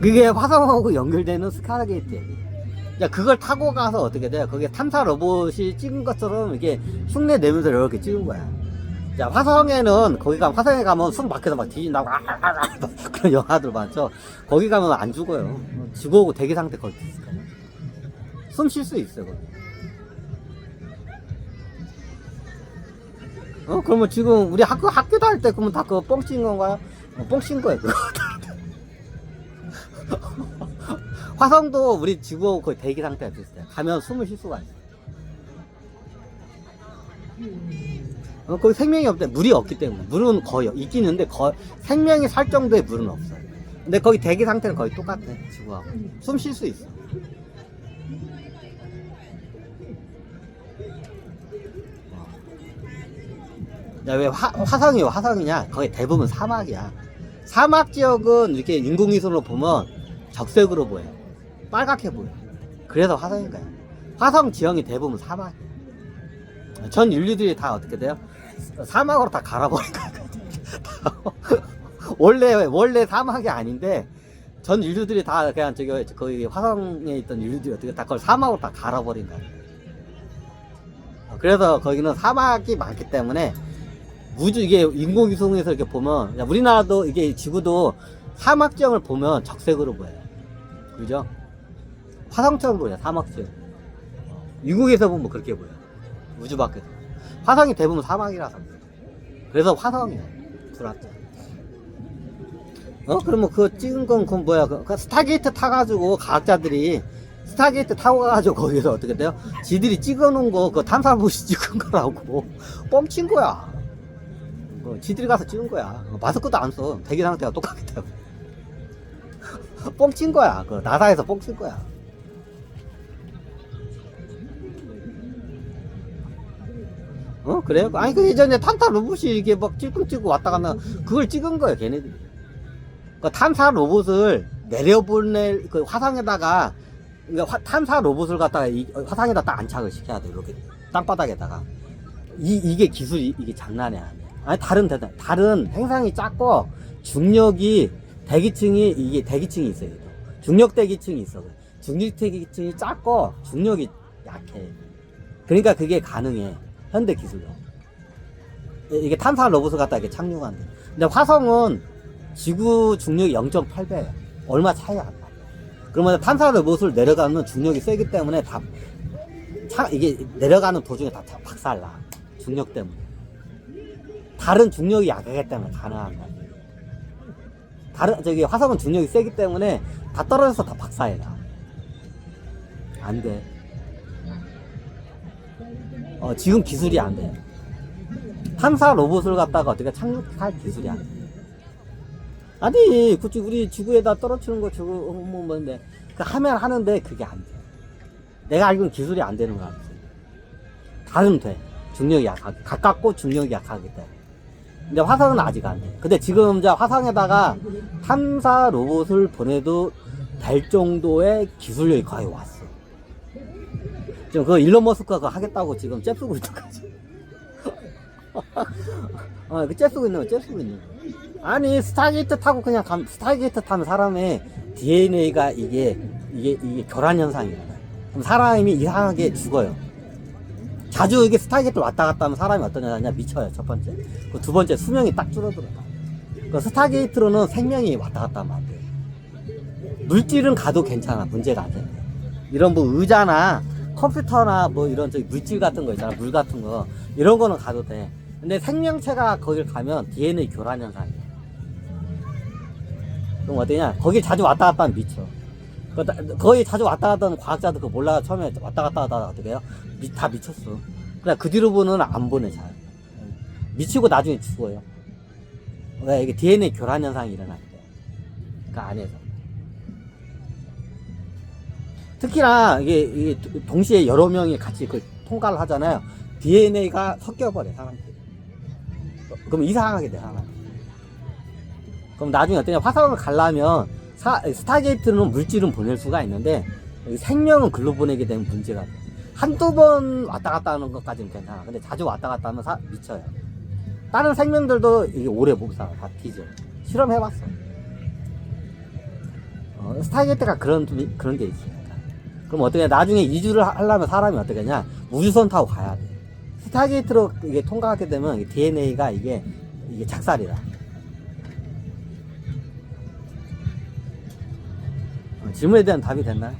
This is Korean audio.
그게 화성하고 연결되는 스카이게이트야. 야, 그걸 타고 가서 어떻게 돼? 그게 탐사 로봇이 찍은 것처럼 이게 흉내 내면서 이렇게 찍은 거야. 자, 화성에는, 거기 가면, 화성에 가면 숨 막혀서 막 뒤진다고, 아, 아, 아, 막 그런 영화들 많죠? 거기 가면 안 죽어요. 죽어오고 대기 상태 거기 있을까요? 숨쉴 수 있어요, 거기. 어, 그러면 지금 우리 학교, 학교 다닐 때 그러면 다 그거 뻥친 건가요? 어, 뻥친 거예요, 그거. 화성도 우리 지구하고 거의 대기 상태가 비슷해요. 가면 숨을 쉴 수가 있어요. 어, 거기 생명이 없대. 물이 없기 때문에. 물은 거의 있긴 있는데 거, 생명이 살 정도의 물은 없어요. 근데 거기 대기 상태는 거의 똑같아. 지구하고. 숨 쉴 수 있어. 야, 왜 화, 화성이 왜 화성이냐? 거기 대부분 사막이야. 사막 지역은 이렇게 인공위성으로 보면 적색으로 보여. 빨갛게 보여. 그래서 화성인 거야. 화성 지형이 대부분 사막. 전 인류들이 다 어떻게 돼요? 사막으로 다 갈아버린 거야. 다 원래 원래 사막이 아닌데 전 인류들이 다 그냥 저기 거기 화성에 있던 인류들이 어떻게 다 그걸 사막으로 다 갈아버린 거야. 그래서 거기는 사막이 많기 때문에 우주 이게 인공위성에서 이렇게 보면 야, 우리나라도 이게 지구도 사막 지형을 보면 적색으로 보여요. 그죠? 화성처럼 보여요. 사막 지형. 미국에서 보면 그렇게 보여. 요 우주 밖에서. 화성이 대부분 사막이라서. 그래서 화성이에요. 불왔죠. 어? 그러면 그거 찍은 건 그건 뭐야? 그, 그 스타게이트 타가지고 과학자들이 스타게이트 타고 가가지고 거기서 어떻게 돼요? 지들이 찍어놓은 거, 그 탐사보시 찍은 거라고 뻥친 거야. 어, 지들이 가서 찍은 거야. 어, 마스크도 안 써. 대기 상태가 똑같기 때문에. 뻥친 거야. 그 나사에서 뻥친 거야. 어 그래요? 아니 그 예전에 탄타 로봇이 이렇게 막 찔끔찔끔 왔다 갔나 그걸 찍은 거예요 걔네들이. 그 탐사 로봇을 내려보낼 그 화상에다가 그러니까 화- 탐사 로봇을 갖다가 이, 화상에다 딱 안착을 시켜야 돼 이렇게 땅바닥에다가 이 이게 기술이 이게 장난이 아니야. 아니 다른 대단 다른 행성이 작고 중력이 대기층이 이게 대기층이 있어요. 또. 중력 대기층이 있어. 중력 대기층이 작고 중력이 약해. 그러니까 그게 가능해. 현대 기술로. 이- 이게 탐사 로봇을 갖다 이렇게 착륙한대. 근데 화성은 지구 중력이 0.8배. 얼마 차이 안 나. 그러면 탐사 로봇을 내려가는 중력이 세기 때문에 다 차, 이게 내려가는 도중에 다 차- 박살나. 중력 때문에. 다른 중력이 약하기 때문에 가능한 거야. 다른, 저기 화성은 중력이 세기 때문에 다 떨어져서 다 박살이 나. 안 돼. 어, 지금 기술이 안 돼. 탐사 로봇을 갖다가 어떻게 착륙할 기술이 안 돼. 아니, 그치, 우리 지구에다 떨어뜨리는 거 저거, 어, 뭐, 뭔데. 그 하면 하는데 그게 안 돼. 내가 알기로는 기술이 안 되는 거 같아. 다른 돼. 중력이 약하게. 가깝고 중력이 약하기 때문에. 근데 화성은 아직 안 돼. 근데 지금 이제 화성에다가 탐사 로봇을 보내도 될 정도의 기술력이 거의 왔어. 지금 그 일론 머스크가 하겠다고 지금 잽 쓰고 있는 거지. 어, 그잽 쓰고 있는 거, 잽 쓰고 있는 거. 아니, 스타게이트 타고 그냥 감, 스타게이트 타면 사람의 DNA가 이게, 이게, 이게 현상이야. 그럼 사람이 이상하게 죽어요. 자주 이게 스타게이트 왔다 갔다 하면 사람이 어떤 여자냐 미쳐요, 첫 번째. 그 두 번째, 수명이 딱 줄어들어. 그 스타게이트로는 생명이 왔다 갔다 하면 안 돼. 물질은 가도 괜찮아, 문제가 안 돼. 이런 뭐 의자나 컴퓨터나 뭐 이런 저기 물질 같은 거 있잖아, 물 같은 거. 이런 거는 가도 돼. 근데 생명체가 거길 가면 DNA 교란 현상이야. 그럼 어떠냐? 거기 자주 왔다 갔다 하면 미쳐. 거의 자주 왔다 갔다 하는 과학자들 그거 몰라. 처음에 왔다 갔다 하다가 어떻게 해요? 미, 다 미쳤어. 그래, 그 뒤로부는 안 보내, 잘. 미치고 나중에 죽어요. 왜? 이게 DNA 교란 현상이 일어나기 때문에. 그 안에서. 특히나 이게, 이게 동시에 여러 명이 같이 그 통과를 하잖아요. DNA가 섞여버려, 사람들이. 그럼 이상하게 돼, 사람. 그럼 나중에 어떠냐? 화성을 가려면 사- 스타게이트는 물질은 보낼 수가 있는데 생명은 글로 보내게 되면 문제가 돼. 한두 번 왔다 갔다 하는 것까지는 괜찮아. 근데 자주 왔다 갔다 하면 사- 미쳐요. 다른 생명들도 이게 오래 못 살아. 다 뒤져. 실험해봤어. 어, 스타게이트가 그런 그런 게 있으니까. 그럼 어떻게 나중에 이주를 하- 하려면 사람이 어떻게 하냐? 우주선 타고 가야 돼. 스타게이트로 이게 통과하게 되면 DNA가 이게 이게 작살이다. 어, 질문에 대한 답이 됐나요?